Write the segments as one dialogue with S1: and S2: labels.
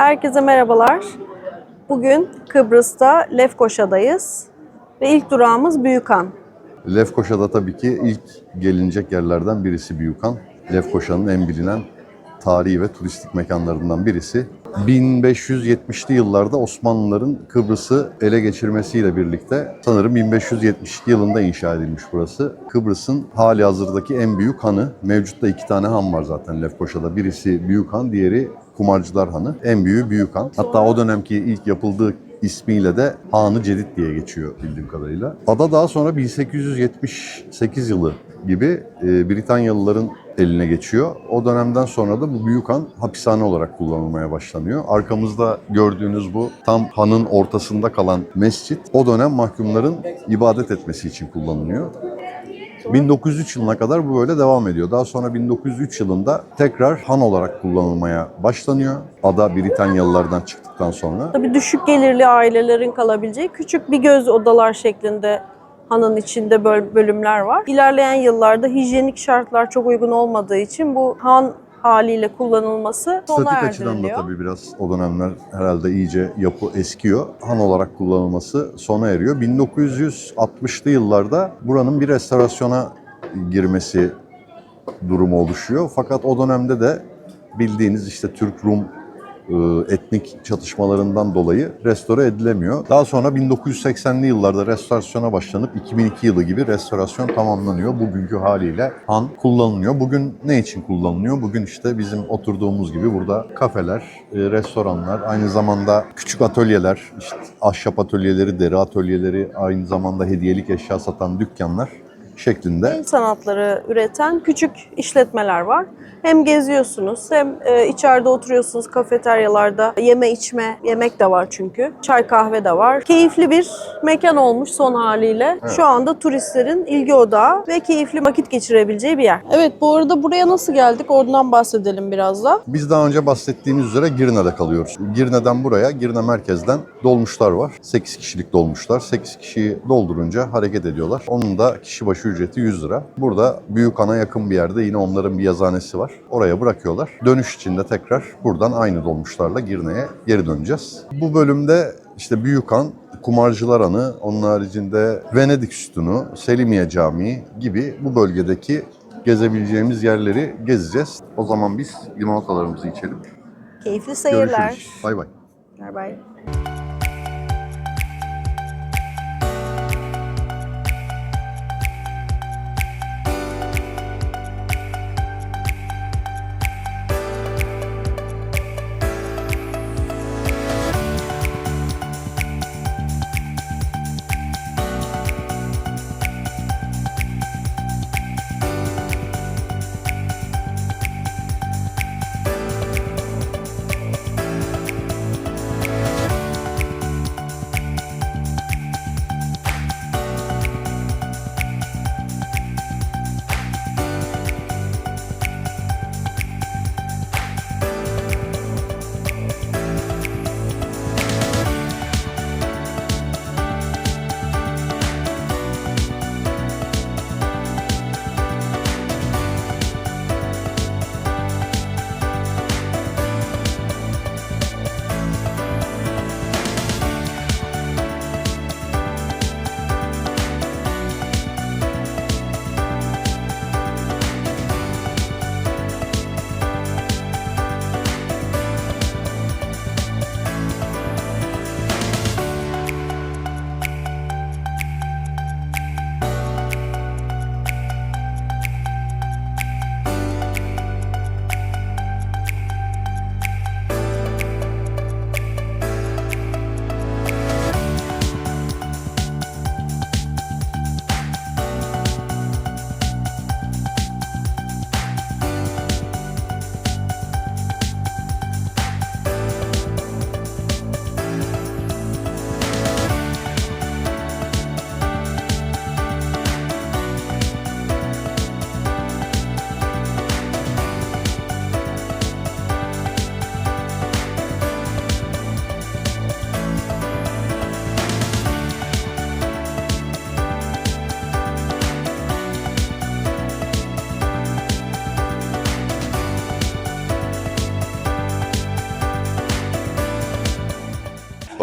S1: Herkese merhabalar. Bugün Kıbrıs'ta Lefkoşa'dayız ve ilk durağımız Büyükhan.
S2: Lefkoşa'da tabii ki ilk gelinecek yerlerden birisi Büyükhan. Lefkoşa'nın en bilinen tarihi ve turistik mekanlarından birisi. 1570'li yıllarda Osmanlıların Kıbrıs'ı ele geçirmesiyle birlikte sanırım 1572 yılında inşa edilmiş burası. Kıbrıs'ın hali hazırdaki en büyük hanı. Mevcutta iki tane han var zaten Lefkoşa'da. Birisi Büyük Han, diğeri Kumarcılar Hanı. En büyüğü Büyük Han. Hatta o dönemki ilk yapıldığı ismiyle de Hanı Cedid diye geçiyor bildiğim kadarıyla. Ada daha sonra 1878 yılı gibi e, Britanyalıların eline geçiyor. O dönemden sonra da bu büyük han hapishane olarak kullanılmaya başlanıyor. Arkamızda gördüğünüz bu tam hanın ortasında kalan mescit o dönem mahkumların ibadet etmesi için kullanılıyor. 1903 yılına kadar bu böyle devam ediyor. Daha sonra 1903 yılında tekrar han olarak kullanılmaya başlanıyor. Ada Britanyalılardan çıktıktan sonra.
S1: Tabii düşük gelirli ailelerin kalabileceği küçük bir göz odalar şeklinde hanın içinde böl- bölümler var. İlerleyen yıllarda hijyenik şartlar çok uygun olmadığı için bu han haliyle kullanılması sona
S2: Statik açıdan da tabii biraz o dönemler herhalde iyice yapı eskiyor. Han olarak kullanılması sona eriyor. 1960'lı yıllarda buranın bir restorasyona girmesi durumu oluşuyor. Fakat o dönemde de bildiğiniz işte Türk-Rum etnik çatışmalarından dolayı restore edilemiyor. Daha sonra 1980'li yıllarda restorasyona başlanıp 2002 yılı gibi restorasyon tamamlanıyor. Bugünkü haliyle han kullanılıyor. Bugün ne için kullanılıyor? Bugün işte bizim oturduğumuz gibi burada kafeler, e, restoranlar, aynı zamanda küçük atölyeler, işte ahşap atölyeleri, deri atölyeleri, aynı zamanda hediyelik eşya satan dükkanlar şeklinde
S1: El sanatları üreten küçük işletmeler var. Hem geziyorsunuz hem e, içeride oturuyorsunuz kafeteryalarda yeme içme yemek de var çünkü. Çay kahve de var. Keyifli bir mekan olmuş son haliyle. Şu anda turistlerin ilgi odağı ve keyifli vakit geçirebileceği bir yer. Evet bu arada buraya nasıl geldik oradan bahsedelim biraz da.
S2: Biz daha önce bahsettiğimiz üzere Girne'de kalıyoruz. Girne'den buraya, Girne merkezden dolmuşlar var. 8 kişilik dolmuşlar. 8 kişiyi doldurunca hareket ediyorlar. Onun da kişi başı ücreti 100 lira. Burada Büyük Ana yakın bir yerde yine onların bir yazanesi var. Oraya bırakıyorlar. Dönüş için de tekrar buradan aynı dolmuşlarla Girne'ye geri döneceğiz. Bu bölümde işte Büyük Han, Kumarcılar Hanı, onun haricinde Venedik Sütunu, Selimiye Camii gibi bu bölgedeki gezebileceğimiz yerleri gezeceğiz. O zaman biz limonatalarımızı içelim.
S1: Keyifli seyirler.
S2: Görüşürüz. Bay bay.
S1: Bay bay.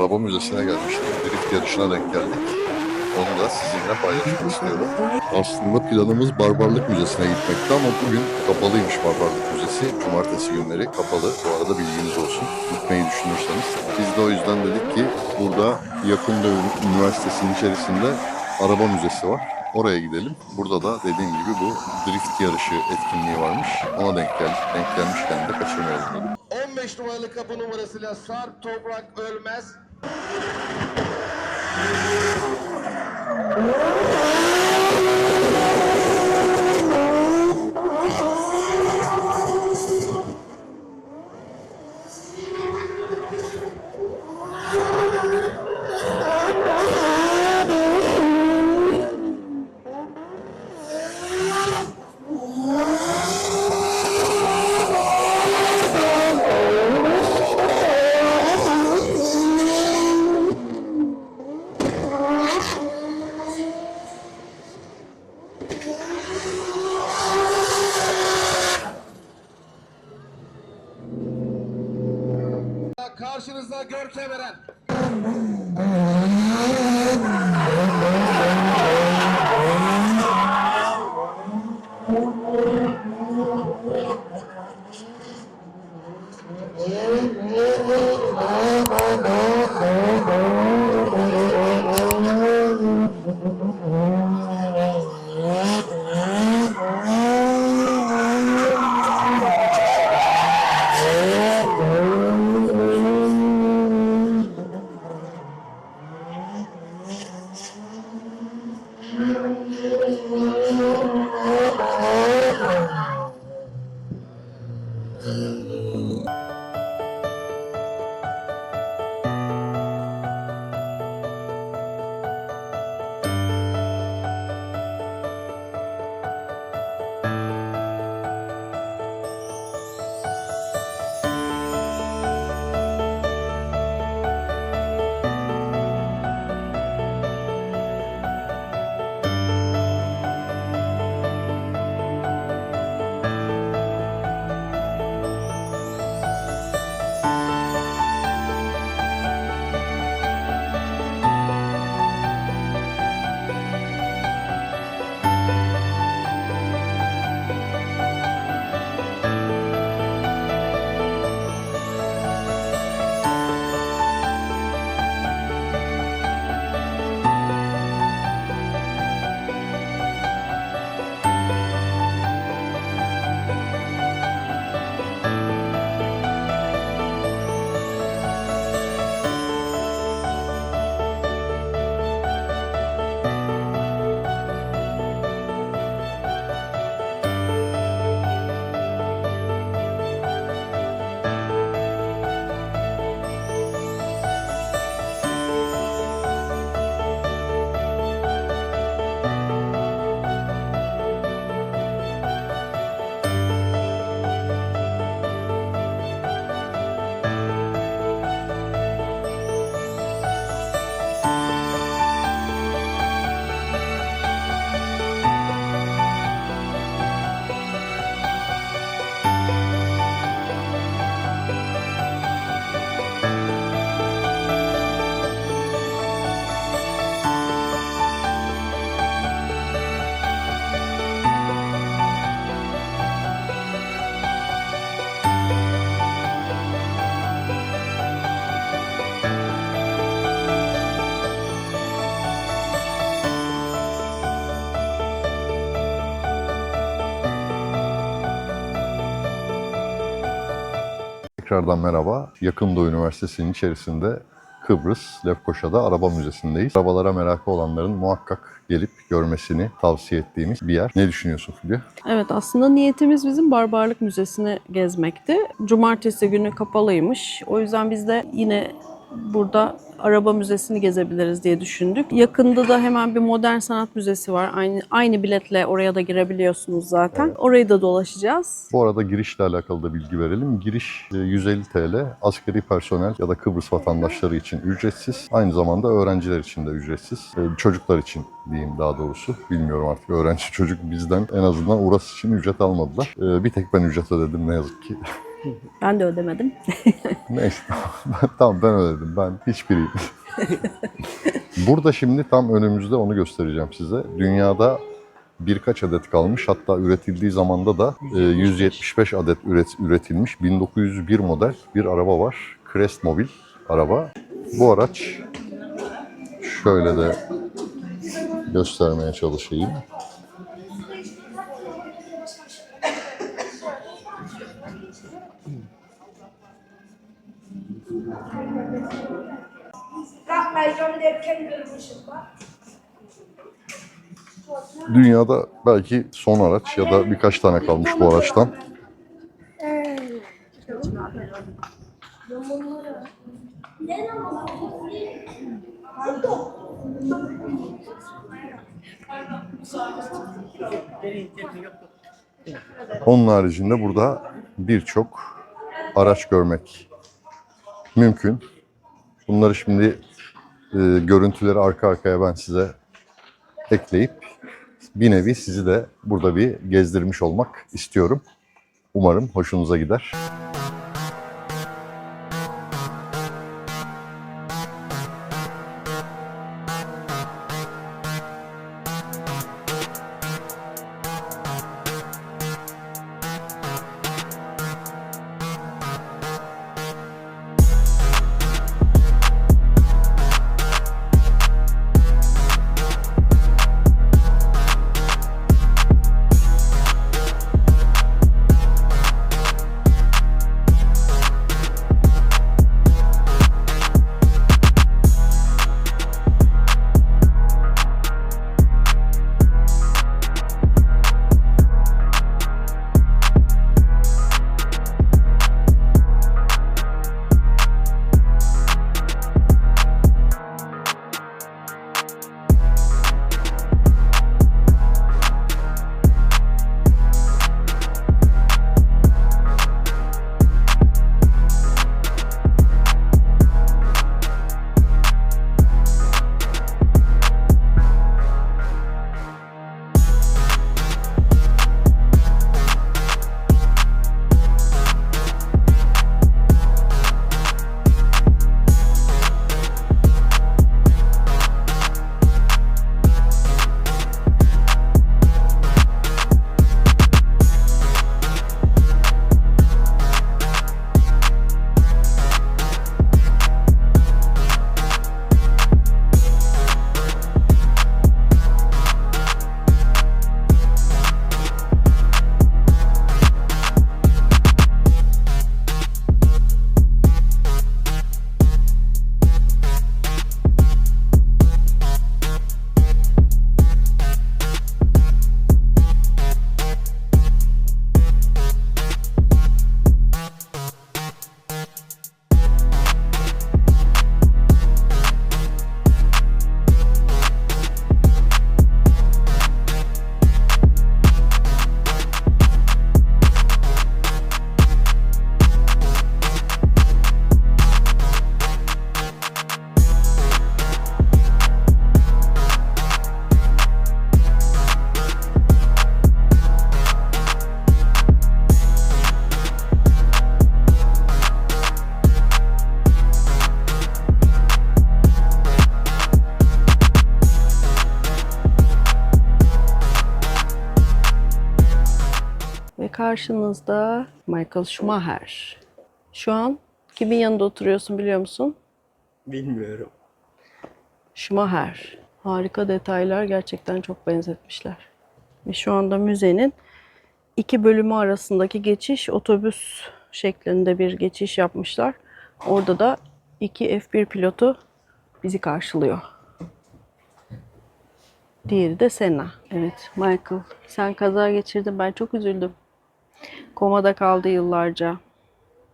S2: Araba müzesine gelmiştik. Drift yarışına denk geldik. Onu da sizinle paylaşmak istiyorum. Aslında planımız Barbarlık Müzesi'ne gitmekti ama bugün kapalıymış Barbarlık Müzesi. Cumartesi günleri kapalı. Bu arada bilginiz olsun. Gitmeyi düşünürseniz. Biz de o yüzden dedik ki burada yakın Doğu Üniversitesi'nin içerisinde araba müzesi var. Oraya gidelim. Burada da dediğim gibi bu drift yarışı etkinliği varmış. Ona denk geldik. Denk gelmişken de kaçırmayalım dedik.
S3: 15 numaralı kapı numarasıyla Sarp Toprak Ölmez. Karşınızda Oh, oh, oh.
S2: Tekrardan merhaba. Yakın Doğu Üniversitesi'nin içerisinde Kıbrıs, Lefkoşa'da araba müzesindeyiz. Arabalara merakı olanların muhakkak gelip görmesini tavsiye ettiğimiz bir yer. Ne düşünüyorsun Fulya?
S1: Evet aslında niyetimiz bizim Barbarlık Müzesi'ni gezmekti. Cumartesi günü kapalıymış. O yüzden biz de yine burada araba müzesini gezebiliriz diye düşündük. Yakında da hemen bir modern sanat müzesi var. Aynı aynı biletle oraya da girebiliyorsunuz zaten. Orayı da dolaşacağız.
S2: Bu arada girişle alakalı da bilgi verelim. Giriş e, 150 TL, askeri personel ya da Kıbrıs vatandaşları için ücretsiz. Aynı zamanda öğrenciler için de ücretsiz. E, Çocuklar için diyeyim daha doğrusu. Bilmiyorum artık öğrenci çocuk bizden en azından uğraş için ücret almadılar. E, Bir tek ben ücret ödedim ne yazık ki.
S1: Ben de ödemedim.
S2: Neyse. tamam ben ödedim. Ben hiçbiriyim. Burada şimdi tam önümüzde onu göstereceğim size. Dünyada birkaç adet kalmış. Hatta üretildiği zamanda da e, 175 adet üret, üretilmiş. 1901 model bir araba var. Crest Mobil araba. Bu araç şöyle de göstermeye çalışayım. Dünyada belki son araç ya da birkaç tane kalmış bu araçtan. Onun haricinde burada birçok araç görmek mümkün. Bunları şimdi e, görüntüleri arka arkaya ben size ekleyip bir nevi sizi de burada bir gezdirmiş olmak istiyorum. Umarım hoşunuza gider.
S1: Karşınızda Michael Schumacher. Şu an kimin yanında oturuyorsun biliyor musun?
S4: Bilmiyorum.
S1: Schumacher. Harika detaylar gerçekten çok benzetmişler. Ve şu anda müzenin iki bölümü arasındaki geçiş otobüs şeklinde bir geçiş yapmışlar. Orada da iki F1 pilotu bizi karşılıyor. Diğeri de Senna. Evet Michael sen kaza geçirdin ben çok üzüldüm. Komada kaldı yıllarca.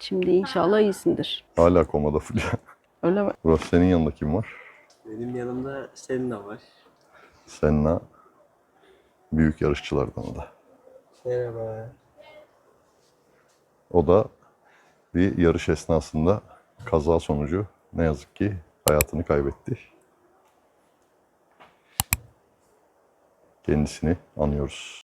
S1: Şimdi inşallah iyisindir.
S2: Hala komada Fulya.
S1: Öyle mi?
S2: Burası senin yanında kim var?
S4: Benim yanımda Senna var.
S2: Senna. Büyük yarışçılardan da.
S4: Merhaba.
S2: O da bir yarış esnasında kaza sonucu ne yazık ki hayatını kaybetti. Kendisini anıyoruz.